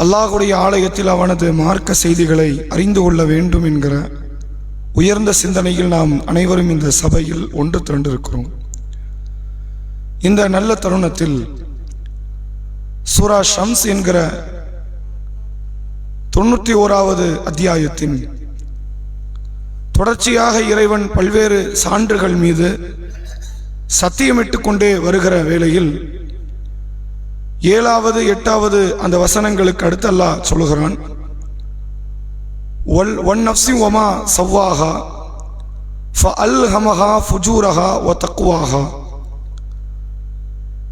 அல்லாஹுடைய ஆலயத்தில் அவனது மார்க்க செய்திகளை அறிந்து கொள்ள வேண்டும் என்கிற உயர்ந்த சிந்தனையில் நாம் அனைவரும் இந்த சபையில் ஒன்று திரண்டிருக்கிறோம். இந்த நல்ல தருணத்தில் சூரா ஷம்ஸ் என்கிற தொண்ணூற்றி ஓராவது அத்தியாயத்தின் தொடர்ச்சியாக இறைவன் பல்வேறு சான்றுகள் மீது சத்தியமிட்டு கொண்டே வருகிற வேளையில் ஏழாவது எட்டாவது அந்த வசனங்களுக்கு அடுத்து அல்லாஹ் சொல்லுகிறான். ஒல் ஒன் நப்சி ஒமா சவ்வாஹா ஃப அல் ஹமஹா ஃபுஜூரஹா ஒ தக்குவாஹா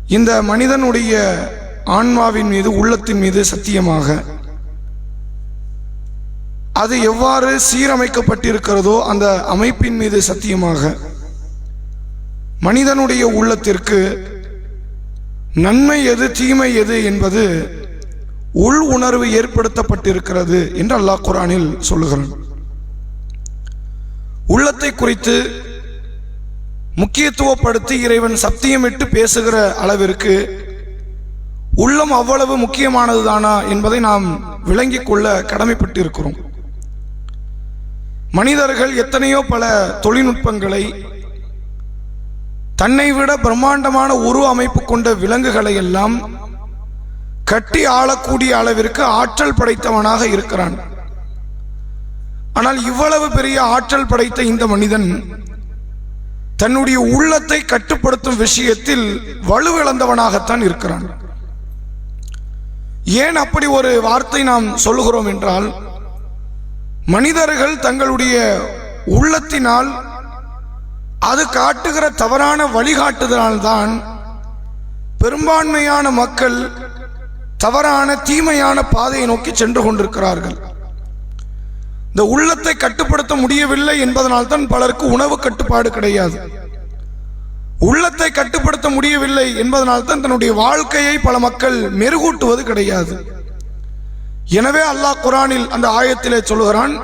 இந்த மனிதனுடைய ஆன்மாவின் மீது உள்ளத்தின் மீது சத்தியமாக அது எவ்வாறு சீரமைக்கப்பட்டிருக்கிறதோ அந்த அமைப்பின் மீது சத்தியமாக மனிதனுடைய உள்ளத்திற்கு நன்மை எது தீமை எது என்பது உள் உணர்வு ஏற்படுத்தப்பட்டிருக்கிறது என்று அல்லாஹ் குரானில் சொல்லுகிறான். உள்ளத்தை குறித்து முக்கியத்துவப்படுத்தி இறைவன் சத்தியமிட்டு பேசுகிற அளவிற்கு உள்ளம் அவ்வளவு முக்கியமானதுதானா என்பதை நாம் விளங்கிக் கொள்ள கடமைப்பட்டிருக்கிறோம். மனிதர்கள் எத்தனையோ பல தொழில்நுட்பங்களை தன்னை விட பிரம்மாண்டமான உருவ அமைப்பு கொண்ட விலங்குகளை எல்லாம் கட்டி ஆளக்கூடிய அளவிற்கு ஆற்றல் படைத்தவனாக இருக்கிறான். ஆனால் இவ்வளவு பெரிய ஆற்றல் படைத்த இந்த மனிதன் தன்னுடைய உள்ளத்தை கட்டுப்படுத்தும் விஷயத்தில் வலுவிழந்தவனாகத்தான் இருக்கிறான். ஏன் அப்படி ஒரு வார்த்தை நாம் சொல்லுகிறோம் என்றால் மனிதர்கள் தங்களுடைய உள்ளத்தினால் அது காட்டுகிற தவறான வழிகாட்டுதலால்தான் பெரும்பான்மையான மக்கள் தவறான தீமையான பாதையை நோக்கி சென்று கொண்டிருக்கிறார்கள். இந்த உள்ளத்தை கட்டுப்படுத்த முடியவில்லை என்பதனால் தான் பலருக்கு உணவு கட்டுப்பாடு கிடையாது. உள்ளத்தை கட்டுப்படுத்த முடியவில்லை என்பதனால் தான் தன்னுடைய வாழ்க்கையை பல மக்கள் மெருகூட்டுவது கிடையாது. எனவே அல்லாஹ் குரானில் அந்த ஆயத்திலே சொல்கிறான்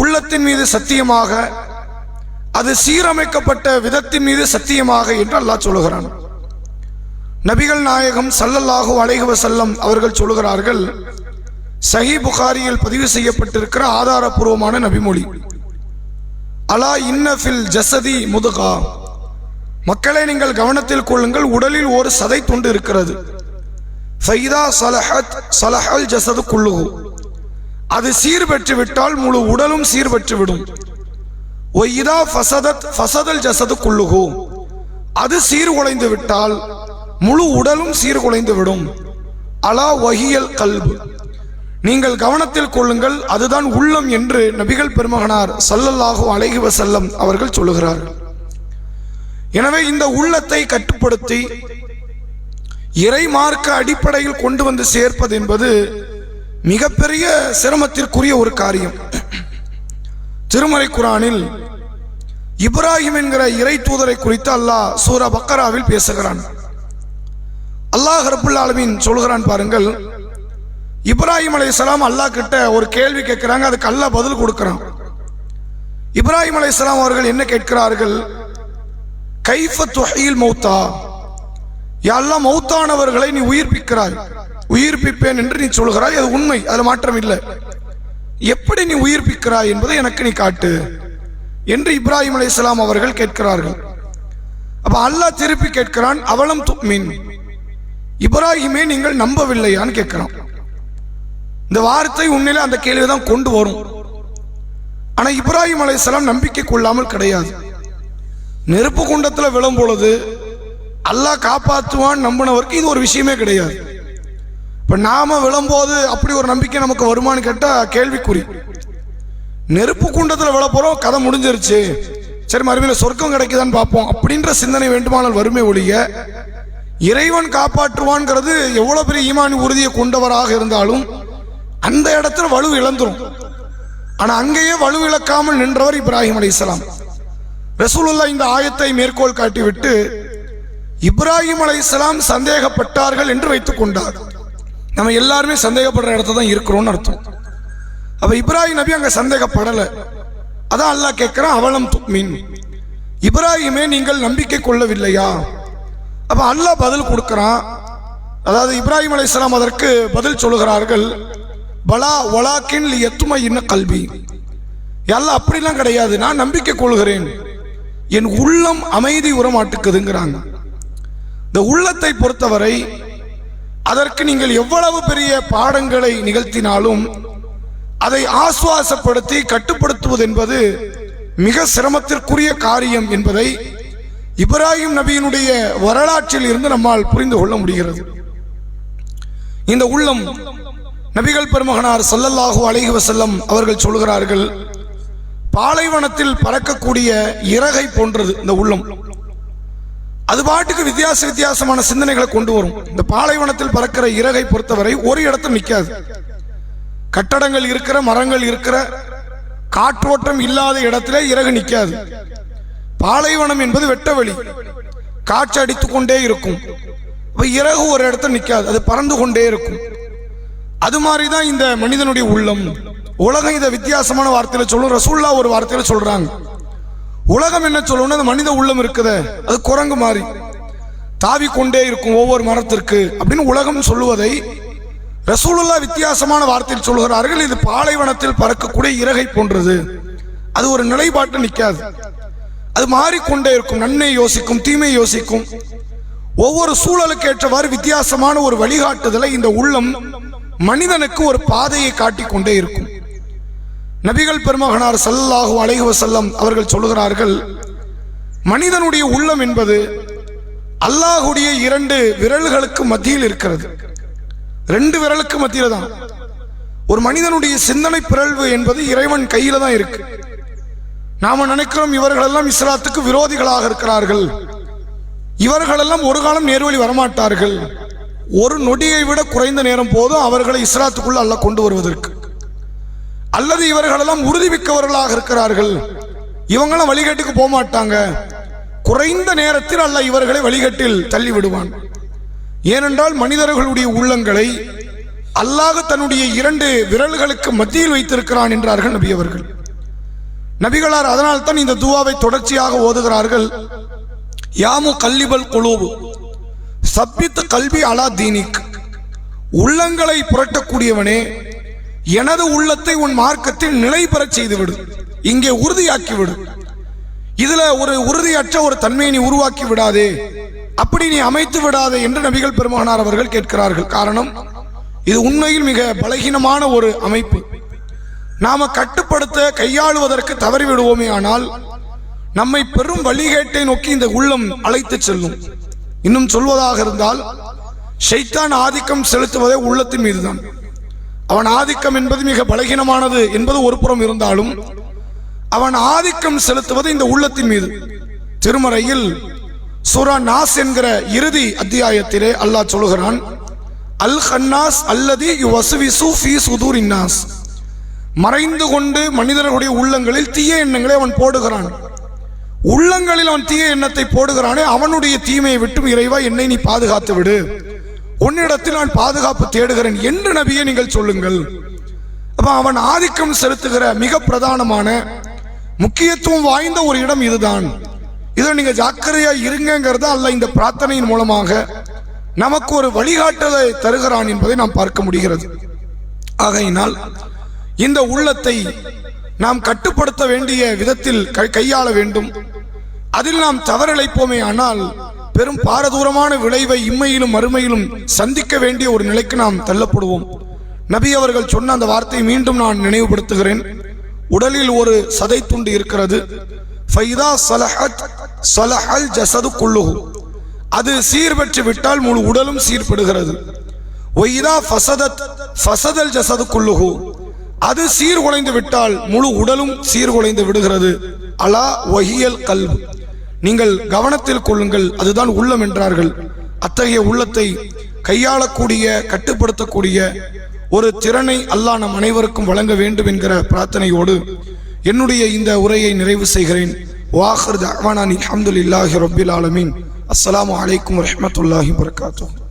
உள்ளத்தின் மீது சத்தியமாக அது சீரமைக்கப்பட்ட விதத்தின் மீது சத்தியமாக என்று அல்லாஹ் சொல்லுகிறான். நபிகள் நாயகம் சல்லல்லாஹு அலைஹி வஸல்லம் அவர்கள் சொல்லுகிறார்கள் சஹி புகாரியில் பதிவு செய்யப்பட்டிருக்கிற ஆதாரபூர்வமான நபிமொழி அலா இன்னஃபில் ஜசதி முதுகா? மக்களை நீங்கள் கவனத்தில் கொள்ளுங்கள் உடலில் ஒரு சதை துண்டு இருக்கிறது. ஃபைதா சலஹத் சலஹல் ஜசது குள்ளுகு அது சீர்பெற்று விட்டால் முழு உடலும் சீர் பெற்று விடும். ஒய்தா ஃபசதத் ஃபசதல் ஜசது குள்ளுகு அது சீர்குலைந்து விட்டால் முழு உடலும் சீர்குலைந்து விடும். அலா வஹியல் கல்பு. நீங்கள் கவனத்தில் கொள்ளுங்கள் அதுதான் உள்ளம் என்று நபிகள் பெருமகனார் சல்லல்லாஹு அலைஹி வசல்லம் அவர்கள் சொல்லுகிறார்கள். எனவே இந்த உள்ளத்தை கட்டுப்படுத்தி இறை மார்க்க அடிப்படையில் கொண்டு வந்து சேர்ப்பது என்பது மிகப்பெரிய சிரமத்திற்குரிய ஒரு காரியம். திருமறை குரானில் இப்ராஹிம் என்கிற இறை தூதரை குறித்து அல்லாஹ் சூரா பக்கராவில் பேசுகிறான். அல்லாஹ் ரபுல் ஆலமீன் சொல்கிறான் பாருங்கள் இப்ராஹிம் அலை சலாம் அல்லாஹ் கிட்ட ஒரு கேள்வி கேட்கிறாங்க அதுக்கு அல்லாஹ் பதில் கொடுக்குறான். இப்ராஹிம் சலாம் அவர்கள் என்ன கேட்கிறார்கள்? கைஃப தொகையில் மௌத்தா? யாரெல்லாம் மௌத்தானவர்களை நீ உயிர்ப்பிக்கிறாய். உயிர்ப்பிப்பேன் என்று நீ சொல்கிறாய் அது உண்மை அதில் மாற்றம் இல்லை எப்படி நீ உயிர்ப்பிக்கிறாய் என்பதை எனக்கு நீ காட்டு. என்று இப்ராஹிம் அலைஹிஸ்ஸலாம் அவர்கள் கேட்கிறார்கள். அப்ப அல்லாஹ் திருப்பி கேட்கிறான் அவலம் மீன் இப்ராஹிமே நீங்கள் நம்பவில்லையான்னு கேட்கிறான். இந்த வார்த்தை உண்மையில அந்த கேள்வி தான் கொண்டு வரும். ஆனா இப்ராஹிம் அலைஹிஸ்ஸலாம் நம்பிக்கை கொள்ளாமல் கிடையாது. நெருப்பு குண்டத்தில் விழும் பொழுது அல்லாஹ் காப்பாற்றுவான் நம்பினவருக்கு இது ஒரு விஷயமே கிடையாது. இப்ப நாம விழும்போது அப்படி ஒரு நம்பிக்கை நமக்கு வருமானு கேட்டா கேள்விக்குறி. நெருப்பு குண்டத்தில் விழ போகிறோம் கதை முடிஞ்சிருச்சு. சரி மறுமையில் சொர்க்கம் கிடைக்குதான்னு பார்ப்போம். அப்படின்ற சிந்தனை வேண்டுமானால் வறுமை ஒழிய இறைவன் காப்பாற்றுவான்ங்கிறது எவ்வளோ பெரிய ஈமான் உறுதியை கொண்டவராக இருந்தாலும் அந்த இடத்துல வலு இழந்துரும். ஆனால் அங்கேயே வலு இழக்காமல் நின்றவர் இப்ராஹிம் இஸ்லாம் ரசூலுல்லா இந்த ஆயத்தை மேற்கோள் காட்டிவிட்டு இப்ராஹிம் இஸ்லாம் சந்தேகப்பட்டார்கள் என்று வைத்துக் கொண்டார். நம்ம எல்லாருமே சந்தேகப்படுற இடத்துல தான் இருக்கிறோம்னு அர்த்தம். அப்ப இப்ராஹிம் நபி அங்க சந்தேகப்படல. அதான் அல்லாஹ் கேட்கிறான் அவலம் துக்மின் இப்ராஹிமே நீங்கள் நம்பிக்கை கொள்ளவில்லையா? அப்ப அல்லாஹ் பதில் கொடுக்கிறான். அதாவது இப்ராஹிம் அலைஹிஸ்ஸலாம் அதற்கு பதில் சொல்லுகிறார்கள் பலா ஒலாக்கின் எத்துமை இன்ன கல்வி எல்லாம் அப்படிலாம் கிடையாது. நான் நம்பிக்கை கொள்கிறேன். என் உள்ளம் அமைதி உரமாட்டுக்குதுங்கிறாங்க. இந்த உள்ளத்தை பொறுத்தவரை அதற்கு நீங்கள் எவ்வளவு பெரிய பாடங்களை நிகழ்த்தினாலும் அதை ஆசுவாசப்படுத்தி கட்டுப்படுத்துவது என்பது மிக சிரமத்திற்குரிய காரியம் என்பதை இப்ராஹிம் நபியினுடைய வரலாற்றில் இருந்து நம்மால் புரிந்து கொள்ள முடிகிறது. இந்த உள்ளம் நபிகள் பெருமகனார் ஸல்லல்லாஹு அலைஹி வசல்லம் அவர்கள் சொல்கிறார்கள் பாலைவனத்தில் பறக்கக்கூடிய இறகை போன்றது இந்த உள்ளம். அது பாட்டுக்கு வித்தியாச வித்தியாசமான சிந்தனைகளை கொண்டு வரும். இந்த பாலைவனத்தில் பறக்கிற இறகை பொறுத்தவரை ஒரு இடத்துல நிற்காது கட்டடங்கள் இருக்கிற மரங்கள் இருக்கிற காற்றோட்டம் இல்லாத இடத்துல இறகு நிற்காது பாலைவனம் என்பது வெட்டவெளி காற்று அடித்து கொண்டே இருக்கும். இப்போ இறகு ஒரு இடத்துல நிற்காது அது பறந்து கொண்டே இருக்கும். அது மாதிரி தான் இந்த மனிதனுடைய உள்ளம். உலகம் இதை வித்தியாசமான வார்த்தையில் சொல்லும். ரசூல்லா ஒரு வார்த்தையில் சொல்கிறாங்க உலகம் என்ன சொல்லணும்னா அந்த மனித உள்ளம் இருக்குதே அது குரங்கு மாதிரி. தாவி கொண்டே இருக்கும் ஒவ்வொரு மரத்திற்கு அப்படின்னு உலகம் சொல்லுவதை ரசூலுல்லா வித்தியாசமான வார்த்தையில் சொல்கிறார்கள் இது பாலைவனத்தில் பறக்கக்கூடிய இறகை போன்றது. அது ஒரு நிலைப்பாட்டு நிற்காது அது மாறிக்கொண்டே இருக்கும் நன்மை யோசிக்கும் தீமை யோசிக்கும். ஒவ்வொரு சூழலுக்கு ஏற்றவாறு வித்தியாசமான ஒரு வழிகாட்டுதலை இந்த உள்ளம் மனிதனுக்கு ஒரு பாதையை காட்டிக் கொண்டே இருக்கும். நபிகள் பெருமகனார் சல்லாஹூ அலைஹு வசல்லம் அவர்கள் சொல்லுகிறார்கள் மனிதனுடைய உள்ளம் என்பது அல்லாஹுடைய இரண்டு விரல்களுக்கு மத்தியில் இருக்கிறது. ரெண்டு விரலுக்கு மத்தியில தான் ஒரு மனிதனுடைய சிந்தனை பிறழ்வு என்பது இறைவன் கையில தான் இருக்கு. நாம நினைக்கிறோம் இவர்களெல்லாம் இஸ்லாத்துக்கு விரோதிகளாக இருக்கிறார்கள். இவர்களெல்லாம் ஒரு காலம் நேர்வழி வரமாட்டார்கள். ஒரு நொடியை விட குறைந்த நேரம் போதும் அவர்களை இஸ்லாத்துக்குள்ள அல்ல கொண்டு வருவதற்கு. அல்லது இவர்களெல்லாம் உறுதிமிக்கவர்களாக இருக்கிறார்கள். இவங்களாம் வழிகேட்டுக்கு போக மாட்டாங்க குறைந்த நேரத்தில் அல்ல இவர்களை வழிகட்டில் தள்ளி விடுவான் ஏனென்றால் மனிதர்களுடைய உள்ளங்களை அல்லாஹ் தன்னுடைய இரண்டு விரல்களுக்கு மத்தியில் வைத்திருக்கிறான் என்றார்கள் நபி அவர்கள். நபிகளார் அதனால் தான் இந்த துவாவை தொடர்ச்சியாக ஓதுகிறார்கள். யாமு கல்லிபல் குலூபு. சப்பித்து கல்வி அலா தீனிக். உள்ளங்களை புரட்டக்கூடியவனே எனது உள்ளத்தை உன் மார்க்கத்தில் நிலை பெறச் செய்துவிடு. இங்கே உறுதியாக்கிவிடு. இதுல ஒரு உறுதியற்ற ஒரு தன்மையை நீ உருவாக்கி விடாதே. அப்படி நீ அமைத்து விடாதே என்று நபிகள் பெருமானார் அவர்கள் கேட்கிறார்கள். காரணம் இது உண்மையில் மிக பலகீனமான ஒரு அமைப்பு. நாம கட்டுப்படுத்த கையாளுவதற்கு தவறிவிடுவோமே ஆனால் நம்மை பெரும் வழிகேட்டை நோக்கி இந்த உள்ளம் அழைத்து செல்லும். இன்னும் சொல்வதாக இருந்தால் ஷைத்தான் ஆதிக்கம் செலுத்துவதே உள்ளத்தின் மீதுதான். அவன் ஆதிக்கம் என்பது மிக பலகீனமானது என்பது ஒரு புறம் இருந்தாலும் அவன் ஆதிக்கம் செலுத்துவது இந்த உள்ளத்தின் மீது. திருமறையில் சூரா நாஸ் என்கிற இறுதி அத்தியாயத்திலே அல்லாஹ் சொல்லுகிறான் அல் ஹன்னாஸ் அல்லது வசுவிசு ஃபி சுதூர் இன்னாஸ் மறைந்து கொண்டு மனிதர்களுடைய உள்ளங்களில் தீய எண்ணங்களை அவன் போடுகிறான். உள்ளங்களில் அவன் தீய எண்ணத்தை போடுகிறானே அவனுடைய தீமையை விட்டும் இறைவா என்னை நீ பாதுகாத்து விடு. உன்னிடத்தில் நான் பாதுகாப்பு தேடுகிறேன் என்று நபியை நீங்கள் சொல்லுங்கள். அப்போ அவன் ஆதிக்கம் செலுத்துகிற மிக பிரதானமான முக்கியத்துவம் வாய்ந்த ஒரு இடம் இதுதான். இதை நீங்க ஜாக்கிரதையா இருங்கிறத அல்ல இந்த பிரார்த்தனையின் மூலமாக நமக்கு ஒரு வழிகாட்டுதலை தருகிறான் என்பதை நாம் பார்க்க முடிகிறது. ஆகையினால் இந்த உள்ளத்தை நாம் கட்டுப்படுத்த வேண்டிய விதத்தில் கை- கையாள வேண்டும். அதில் நாம் தவறிழைப்போமே ஆனால் பெரும் பாரதூரமான விளைவை இம்மையிலும் மறுமையிலும் சந்திக்க வேண்டிய ஒரு நிலைக்கு நாம் தள்ளப்படுவோம். நபி அவர்கள் சொன்ன அந்த வார்த்தையை மீண்டும் நான் நினைவுபடுத்துகிறேன். உடலில் ஒரு சதை துண்டு இருக்கிறது. ஃபைதா சலஹத் சலஹல் ஜசது குள்ளுகு அது சீர்பெற்று விட்டால் முழு உடலும் சீர்படுகிறது. ஒய்தா ஃபசதத் ஃபசதல் ஜசது குள்ளுகு அது சீர்குலைந்து விட்டால் முழு உடலும் சீர்குலைந்து விடுகிறது. அலா ஒஹியல் கல்வு நீங்கள் கவனத்தில் கொள்ளுங்கள் அதுதான் உள்ளம் என்றார்கள். அத்தகைய உள்ளத்தை கையாளக்கூடிய கட்டுப்படுத்தக்கூடிய ஒரு திறனை அல்லாஹ் நம் அனைவருக்கும் வழங்க வேண்டும் என்கிற பிரார்த்தனையோடு என்னுடைய இந்த உரையை நிறைவு செய்கிறேன். வாஹர் தவானான் அல்ஹம்துலில்லாஹி ரப்பில் ஆலமீன். அஸ்லாம் அலைக்கும் வரமத்துல்லாஹி வபரகாத்துஹு.